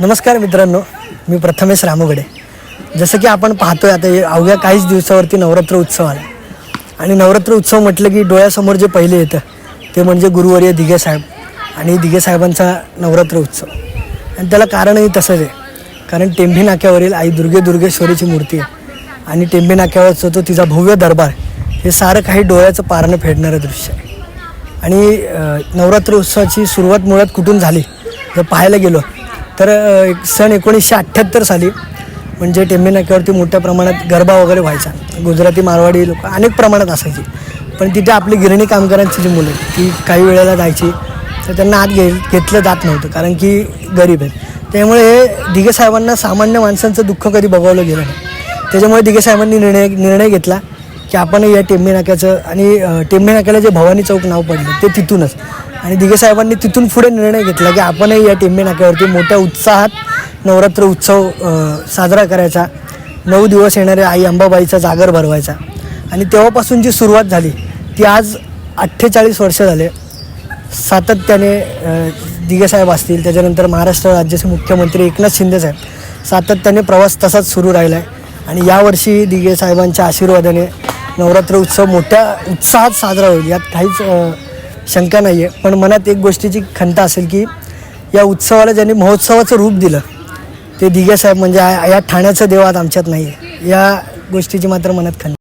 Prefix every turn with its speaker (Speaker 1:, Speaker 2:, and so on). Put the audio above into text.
Speaker 1: नमस्कार मित्रांनो मी प्रथमेश रामोगडे. जसं की आपण पाहतोय आता अवघ्या काहीच दिवसावरती नवरात्र उत्सव आला. आणि नवरात्र उत्सव म्हटलं की डोळ्यासमोर जे पहिले येतं ते म्हणजे गुरुवर्य दिघे साहेब आणि दिघे साहेबांचा नवरात्र उत्सव. आणि त्याला कारणही तसंच आहे. कारण टेंभी नाक्यावरील आई दुर्गे दुर्गेश्वरीची मूर्ती आहे. आणि टेंभी नाक्यावर तो तिचा भव्य दरबार. हे सारं काही डोळ्याचं पारणं फेडणारं दृश्य आहे. आणि नवरात्र उत्सवाची सुरुवात मुळात कुठून झाली? जर पाहायला गेलो तर एक सन एकोणीसशे अठ्ठ्याहत्तर साली म्हणजे टेंबेनाक्यावरती मोठ्या प्रमाणात गरबा वगैरे व्हायचा. गुजराती मारवाडी लोक अनेक प्रमाणात असायची. पण तिथे आपली गिरणी कामगारांची जी मुलं ती काही वेळेला जायची. तर त्यांना आत घे घेतलं जात नव्हतं कारण की गरीब आहेत. त्यामुळे हे दिघे साहेबांना सामान्य माणसांचं दुःख कधी बघवलं गेलं नाही. त्याच्यामुळे दिघे साहेबांनी निर्णय निर्णय घेतला. की आपण या टेंबे नाक्याचं आणि टेंबे नाक्याला जे भवानी चौक नाव पडलं ते तिथूनच. आणि दिघे साहेबांनी तिथून पुढे निर्णय घेतला की आपणही या टेंबे नाक्यावरती मोठ्या उत्साहात नवरात्र उत्सव साजरा करायचा. नऊ दिवस येणाऱ्या आई अंबाबाईचा जागर भरवायचा. आणि तेव्हापासून जी सुरुवात झाली ती आज अठ्ठेचाळीस वर्ष झाले. सातत्याने दिगेसाहेब असतील त्याच्यानंतर महाराष्ट्र राज्याचे मुख्यमंत्री एकनाथ शिंदे साहेब सातत्याने प्रवास तसाच सुरू राहिला आहे आणि यावर्षी दिगेसाहेबांच्या आशीर्वादाने नवरात्र उत्सव मोठ्या उत्साहात साजरा होईल यात काहीच शंका नाही आहे पण मनात एक गोष्टीची खंत असेल की या उत्सवाला ज्यांनी महोत्सवाचं रूप दिलं ते दिघे साहेब म्हणजे या या ठाण्याचं देवात आमच्यात नाही आहे या गोष्टीची मात्र मनात खंत.